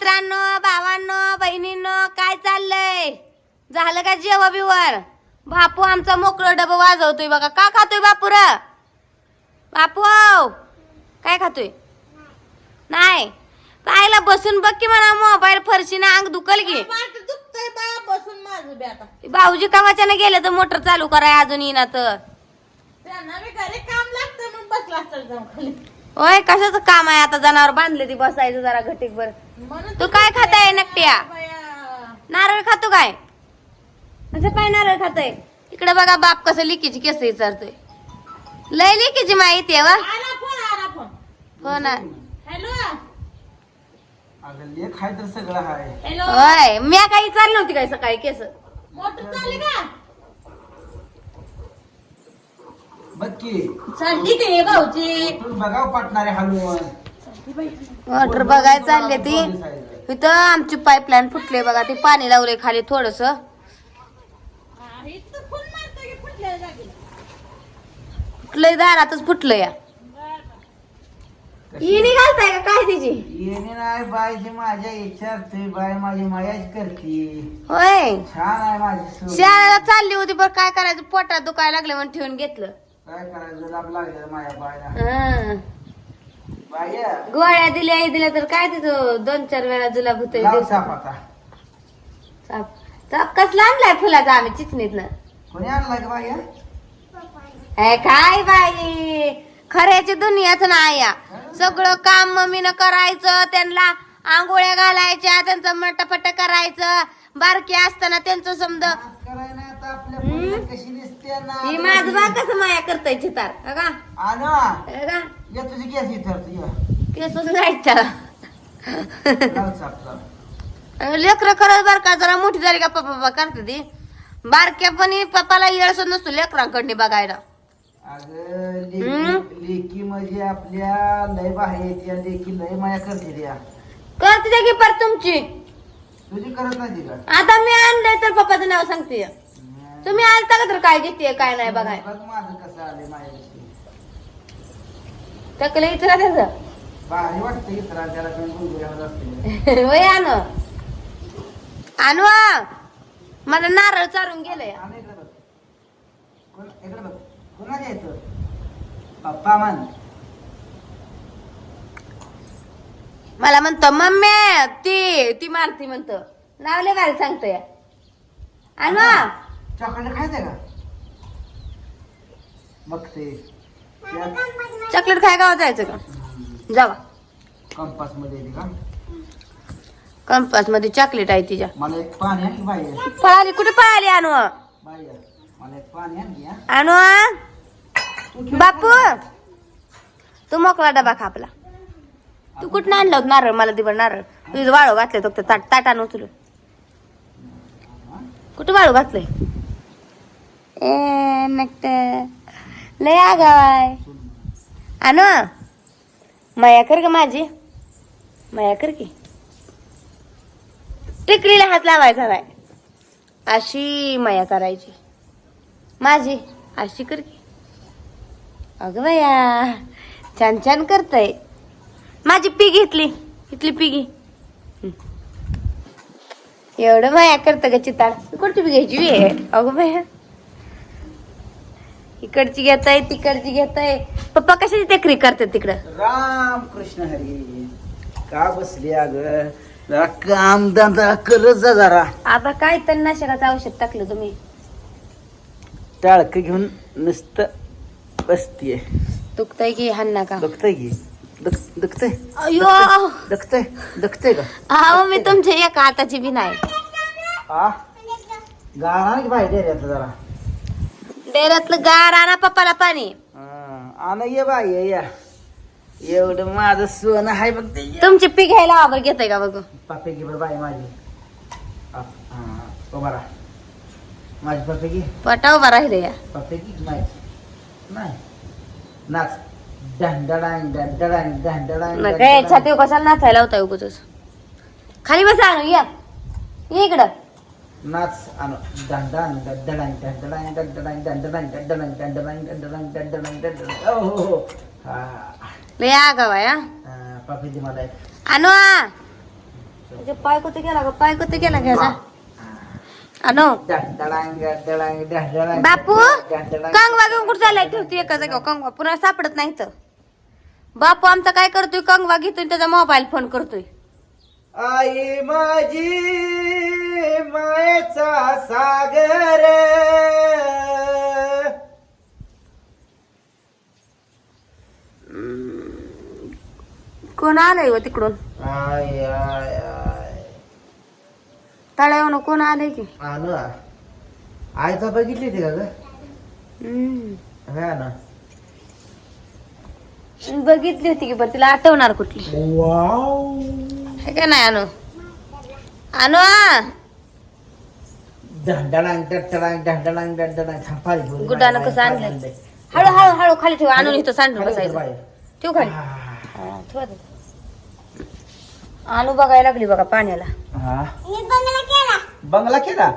मित्रांनो भावांनो बहिणींनो काय चाललंय? झालं का जेवा बिवर बापू आमचा मोकळं डबं वाजवतोय बघा. का खातोय बापू र? बापू काय खातोय? नाही. ताईला बसून बघ की म्हणा मोबाईल फरशीनं अंग दुखल की. बसून माझं बी आता. भाऊजी कामाच्यानं गेले तर मोटर चालू कराय अजून येईना तर. त्यांना बी घरी काम लागतं मग बसला असेल जाऊन खाली होय कशाचं काम आहे आता? जनावर बांधले ती बसायचं जरा घटीक बर म्हणून तू काय खाताय नकट्या. नारळ खातो काय? असं काय नारळ खातोय? इकडे बघा बाप कसं लिकीची केस विचारतोय. लय लिकीची माहिती आहे वा. आला फोन हो होय मी काही चालली नव्हती काय सकाळी केस? मोटर चालली का? बघ की. चालली ते भाऊची तू बघाव पाटणारे हलवून वॉटर बघायला चालले ती. इथं आमची पाईपलाईन फुटले बघा ते पाणी लावले खाली थोडस. इथं फोन मारतो की फुटल्या दारातच फुटलं या. इनी घालताय का? काय तिची? येणे नाही बायची माझ्या विचारते बाय माझी मायाच करते. होय. छान आहे माझी सून. शाळेला चालली होती बरं काय करायचं? पोटात दुखायला लागले म्हणून ठेवून घेतलं. काय करायचं? लागलं माझ्या बायला हं. गोळ्या दिल्या आई दिल्या तर काय तिथं दोन चार वेळा जुलाब होतोय लाव दिवसात. साप आता. कसला आणलाय फुलाचा आम्ही चिचणीत ना कोणी आणला का बाया? काय बाई? खऱ्याची दुनियाच नाही या. सगळं काम मम्मीनं करायचं त्यांना आंघोळ्या घालायच्या त्यांचं मटपट करायचं. बारकी असताना त्यांचं समज आता आपल्या कशी दिसते? ना ही माझं बा कसं माया करताय चितार ये तुझी गॅस ये. लाव लाव लेकर खरंच बर का जरा मोठी झाली का पप्पा पप्पा करते ती. बारक्यापणी पप्पाला येळस नसतो लेकरांकडे बघायला. अगं हम्म? लेकी लेकी म्हणजे आपल्या लय बाहेर त्या लेकी लय माया करते त्या. करते की पर तुमची. तुझी करत नाही आता मी आणलंय तर पप्पाचं नाव सांगते. तुम्ही आलता का तर काय घेते काय नाही बघाय? बघ माझं कसं टकलं इचरा त्याचं भारी वाटतं इतरांना त्याला पण गुंगुऱ्यावर असते वय आण. आणू आ. मला नारळ चारून गेलंय. आण इकडे बघ. कोण इकडे बघ. कोणाच्या येतं पप्पा मान मला म्हणतो मम्मी ती ती मारती म्हणतो. नाव लय भारी सांगतोय. आणू. चॉकलेट खायचंय का? मग ते. चॉकलेट खाय गावात जायचं का? जावा. कंपासमध्ये येते का? कंपासमध्ये चॉकलेट आहे तिच्या. मला एक पाणी आण की बाई. पळाली कुठे पळाली आणू? बाई मला एक पाणी आण हा. बापू तू मोकळा डबा खापला तू कुठं आणलं होतं नारळ? मला दिवस नारळ. तुझं वाळू घातलं फक्त ताट ताटानं उचलून. कुठं वाळू घातलंय? ए नक्ट लय आगावाय आणू माया कर ग माझी. माया कर की. टिकलीला हात लावायचा नाही? अशी माया करायची. माझी अशी कर की. अगं बया छान छान करतय. माझी पी घेतली इथली पी घे. एवढं माया करतं ग चिताळ. इकडची बी घ्यायची बी अगं बया. इकडची घेताय तिकडची घेताय. पप्पा कशाची टेकरी करतात तिकडं? राम कृष्ण हरी. का बसली अग? जरा काम धंदा करत जा जरा. आता काय तणनाशकाचं औषध टाकलं तुम्ही? टाळक घेऊन नुसतं बसतीये. दुखतय की हान का? दुखतंय की? दुख- दुखतंय? अयो दुखतंय? दुखतंय का? हा मी तुमच्या एका हाताची बी नाही. हा गाणा की बाहेर डेऱ्यातलं जरा. डेऱ्यातलं गार आणा पप्पाला पाणी. आण ये बाई ये या. एवढं माझं सोनं आहे बघ ते. तुमची पी घ्यायला आवर घेताय का बघू? पापे घे बरं बाई माझी. हा, उभा राहा. माझी पापे घे. पटा उभा राहिले या. पापे घे नाही. नाही. नाच. डंडडांग डंडडांग डंडडांग छाती कशाला नाचायला होता उगच खाली बसा आणू या. ये इकडं. नाच आणू डंडांग डंडडांग डंडडांग डंडडांग डंडडांग डंडडांग डंडडांग डंडडांग डंडडांग डंडडांग ओ हो हो हा लय आगाव आहे हा हा, पापे दे मला आणू. तुझे पाय कुठे गेला ग पाय कुठे गेला घ्यायचा डंडलांग, बापू. कंगवा घेऊन कुठे चाललाय ठेवते एका जागेवर कंगवा पुन्हा सापडत नाही तर बापू आमचा काय करतोय कंगवा घेतोय त्याचा मोबाईल फोन करतोय आई माझी मायेचा सागर. कोण आलंय व तिकडून? I I I. तळ्यावर कोण आलंय की? आणू आ. बघितली होती का ग? हम्म. हा ना. बघितली होती की बरं तिला आठवणार कुठली. वाव. हे का नाही आणू आणू आ. थांबाय गुड्डानं कसं आणलंय? हळू हळू हळू खाली ठेव. आणून इथं सांडून बसायचं. ठेव खाली. हा, ठेवा. आणू बघायला लागली बघा पाण्याला. हा. बंगला केला.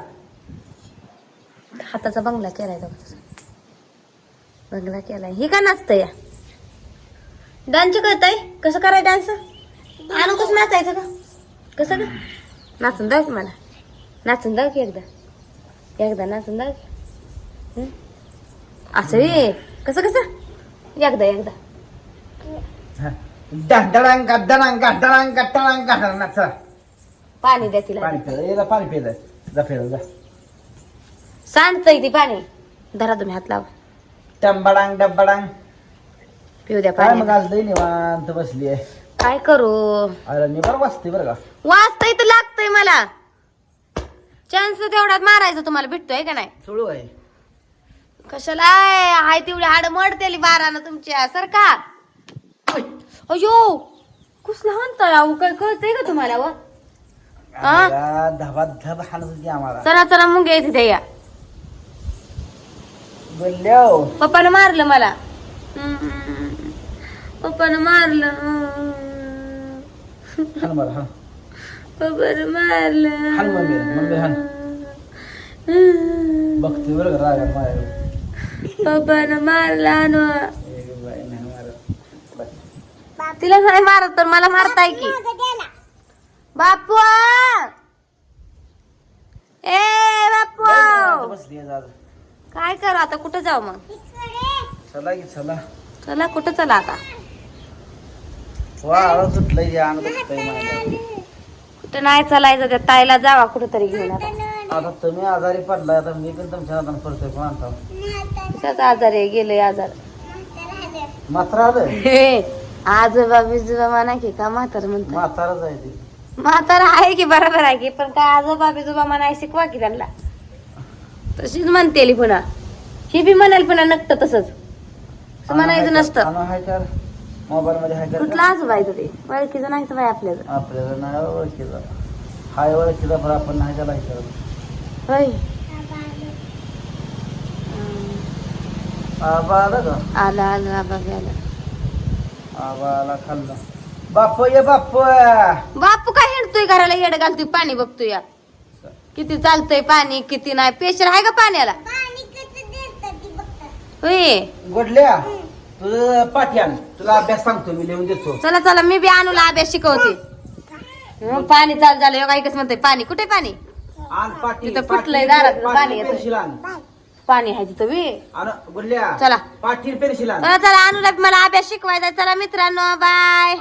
हाताचा बंगला केलाय. बंगला केलाय. हे का नाचतं या डान्स कळतंय कसं कराय डान्स? आणू कसं नाचायचं का? कसं का नाचून दाव की मला. नाचून दाव की एकदा. एकदा नाचून हं? असं ये कसं कसं? एकदा एकदा. डंडलांग गड्डलांग गड्डलांग गड्डलांग गड्डलांग चला पाणी द्या तिला. पाणी पिलं याला पाणी पिलं. जा फिरव जा. सांडतंय ती पाणी. धरा तुम्ही हात लावा. टंबडांग डब्बडांग पिऊ द्या काय मग पाणी आज लई निवांत बसली आहे काय करू? अरे बरं बसते बरं का. वाचतंय तर लागतंय मला. चान्स तेवढ्यात मारायचं तुम्हाला भेटतोय का नाही? सुळू आहे. कशाला आहे? हाय तेवढी हाड मडतेली बारानं तुमच्या सरका अयो कुसला अहो? काय कळतंय का तुम्हाला व? हा? आम्हाला धबा धब हाणत होती आम्हाला. चला चला मग तिथे या. बोललो पप्पानं मारलं मला. पप्पानं मारलं. हाण मला हाण पप्पानं मारलं हाण मम्मी मम्मी हाण बघते बरं का रागात माझ्या पप्पानं मारला ना. नाही मारत. तिला नाही मारत तर मला मारताय की. बापू ए बापू निवांत बसली आहे आज काय करू आता कुठं जाऊ मग? चला की चला. चला कुठं चला आता? वा आळा सुटलंय जे अंग दुखतंय माझं. कुठं नाही चालायचं त्या ताईला जावा कुठं तरी घेऊन आता. आता तुम्ही आजारी पडलाय आता मी पण तुमच्या हाताने पडतोय कोण आणता कशाच आजार आहे? गेले आजार. मात्र आलं हे, आजोबा बिजोबा म्हणा की का म्हातार म्हणतो म्हातारच आहे ते. म्हातारा आहे की बरोबर आहे की पण काय आजोबा बिजोबा म्हणाय शिकवा की त्यांना. तशीच म्हणतेली पुन्हा. ही बी म्हणाल पुन्हा नकट तसंच. असं म्हणायचं नसतं. आणू मोबाईल मध्ये हाय कर. कुठला आजोबा आहे ओळखीचं नाही तर बाई आपल्याला आपल्याला नाही ओळखीचा. हाय ओळखीचा पण आपण नाही त्याला होय. आबा आला का? आला आला आबा गेला आबा आला खाल्ला. बाप ये बाप! बापू काय हिंडतोय घराला? येड घालतोय पाणी बघतोय या किती चालतंय पाणी किती नाही. पेशर आहे का पाण्याला? होय. गोडल्या? तुझं पाठी आण तुला अभ्यास सांगतो मी लिहून देतो. चला चला मी बी आणूला अभ्यास शिकवते. पाणी चाल झालं योगा एकच म्हणतोय. पाणी कुठे पाणी? आण पाठी तिथं फुटलंय दारात, पाणी येतंय. पेन्सिल आण. पाणी आहे तिथं बी. गोडल्या. चला. पाठी पेन्सिल आण. चला चला अनुला बी मला अभ्यास शिकवायचा चला मित्रांनो बाय.